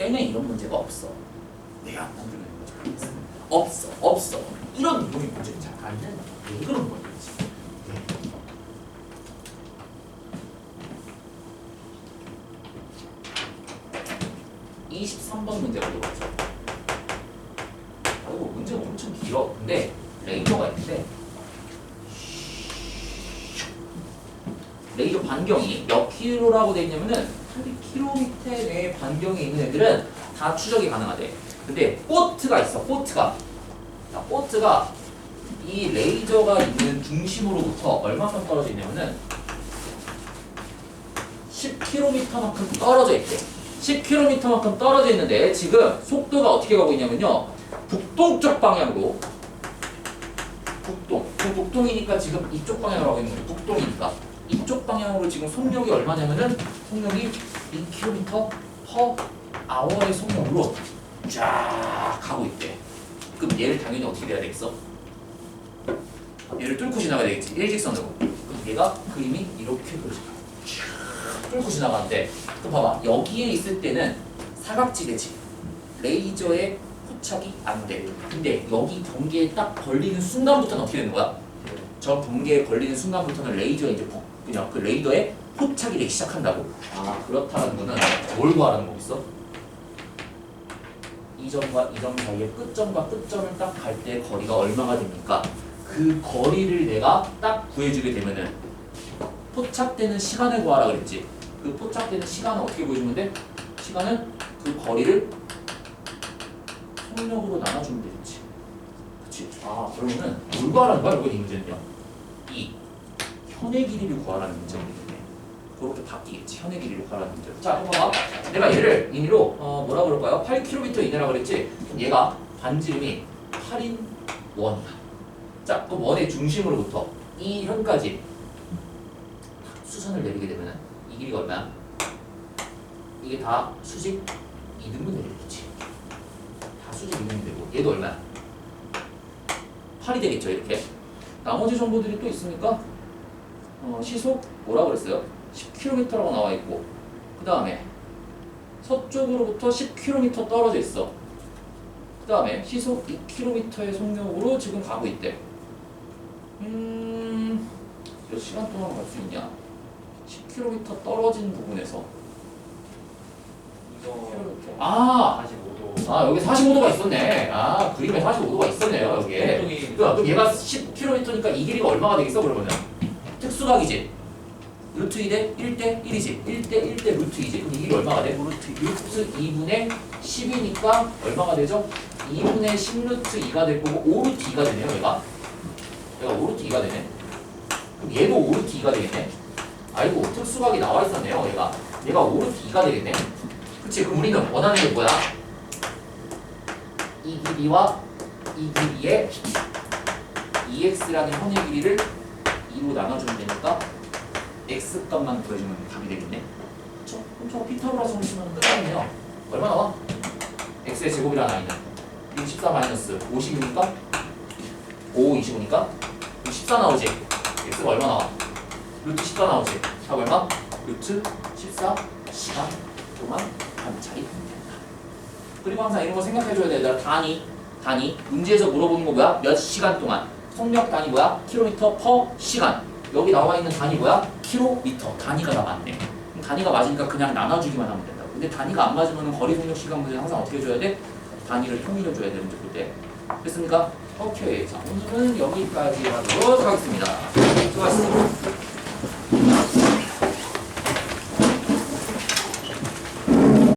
쌤에 이런 문제가 없어. 내가 안 만들어낸 거지. 없어, 없어. 이런 유형의 문제는 잘 안 된다. 왜 그런? 네. (23번) 문제가 들어왔죠. 아이고 문제가 엄청 길어. 근데 레이저가 있는데 레이저 반경이 몇 킬로라고 돼 있냐면은 8km 내에 반경이 있는 애들은 다 추적이 가능하대. 근데 보트가 있어. 보트가. 자, 보트가 이 레이저가 있는 중심으로부터 얼마큼 떨어져 있냐면은 10km만큼 떨어져 있대. 10km만큼 떨어져 있는데 지금 속도가 어떻게 가고 있냐면요. 북동쪽 방향으로 북동. 북동이니까 지금 이쪽 방향으로 가고 있는 거예요. 북동이니까. 이쪽 방향으로 지금 속력이 얼마냐면은 속력이 2km per hour의 속력으로 쫙 가고 있대. 그럼 얘를 당연히 어떻게 돼야 되겠어? 얘를 뚫고 지나가야 되겠지. 일직선으로. 그럼 얘가 그림이 이렇게 그려져. 쫙 뚫고 지나가는데 그럼 봐봐. 여기에 있을 때는 사각지대지. 레이저의 포착이 안 돼. 근데 여기 경계에 딱 걸리는 순간부터는 어떻게 되는 거야? 저 경계에 걸리는 순간부터는 레이저에 이제 포, 그냥 그 레이더에 포착이 되기 시작한다고. 아 그렇다는 거는 뭘 구하라는 거겠어? 이 점과 이 점 사이의 끝점과 끝점을 딱 갈 때 거리가 얼마가 됩니까? 그 거리를 내가 딱 구해주게 되면은 포착되는 시간을 구하라 그랬지. 그 포착되는 시간은 어떻게 구해주면 돼? 시간은 그 거리를 속력으로 나눠주면 되겠지. 그치? 아 그러면은 뭘 구하라는 거야? 이건 이 문제는요. 이 현의 길이를 구하라는 문제거든요. 그렇게 바뀌겠지. 현의 길이를 구하라는 문제. 자, 한번 봐. 내가 얘를 임의로 어, 뭐라 그럴까요? 8km 이내라 그랬지. 그럼 얘가 반지름이 8인 원이다. 자, 그럼 원의 중심으로부터 이 현까지 수선을 내리게 되면은 이 길이가 얼마야? 이게 다 수직 2등분 내리겠지. 다 수직 2등분 되고 얘도 얼마야? 8이 되겠죠, 이렇게. 나머지 정보들이 또 있으니까 어, 시속 뭐라 그랬어요? 10km라고 나와 있고 그 다음에 서쪽으로부터 10km 떨어져 있어. 그 다음에 시속 2km의 속력으로 지금 가고 있대. 음, 몇 시간 동안 갈 수 있냐? 10km 떨어진 부분에서 이거 10km. 아, 45도. 아 여기 45도가 있었네. 아 그림에 45도가 있었네요 여기에. 보통이 그럼 그럼 얘가 10km니까 이 길이가 얼마가 되겠어 그러면은? 특수각이지. 루트 2대 1대 1이지. 1대 1대 루트 2지. 그럼 이 길이 얼마가 돼? 루트, 루트 2분의 10이니까 얼마가 되죠? 2분의 10 루트 2가 될 거고 5 루트 2가 되네요 얘가. 얘가 5 루트 2가 되네. 그럼 얘도 5 루트 2가 되겠네. 아이고 특수각이 나와 있었네요 얘가. 얘가 5 루트 2가 되겠네. 그치 그럼 우리는 원하는 게 뭐야? 이 길이와 이 길이의 EX라는 현의 길이를 2로 나눠주면 되니까 X 값만 구해주면 답이 되겠네. 그쵸? 그럼 저 피타고라스 공식만 끝나네요. 얼마 나와? X의 제곱이라는 아이는 64 마이너스 50이니까 5, 25니까 14 나오지? X가 얼마 나와? 루트 14 나오지? 답 얼마? 루트 14 시간 동안 관찰이 된다. 그리고 항상 이런 거 생각해줘야 돼. 얘들아. 단위, 단위. 문제에서 물어보는 거 뭐야? 몇 시간 동안. 속력 단위 뭐야? 킬로미터 퍼 시간. 여기 나와 있는 단위 뭐야? 킬로미터. 단위가 다 맞네. 단위가 맞으니까 그냥 나눠주기만 하면 된다. 근데 단위가 안 맞으면 거리 속력 시간 문제 항상 어떻게 해줘야 돼? 단위를 통일해 줘야 되는 볼 때. 됐습니까? 오케이. 자, 오늘은 여기까지 하도록 하겠습니다. 수고하셨습니다.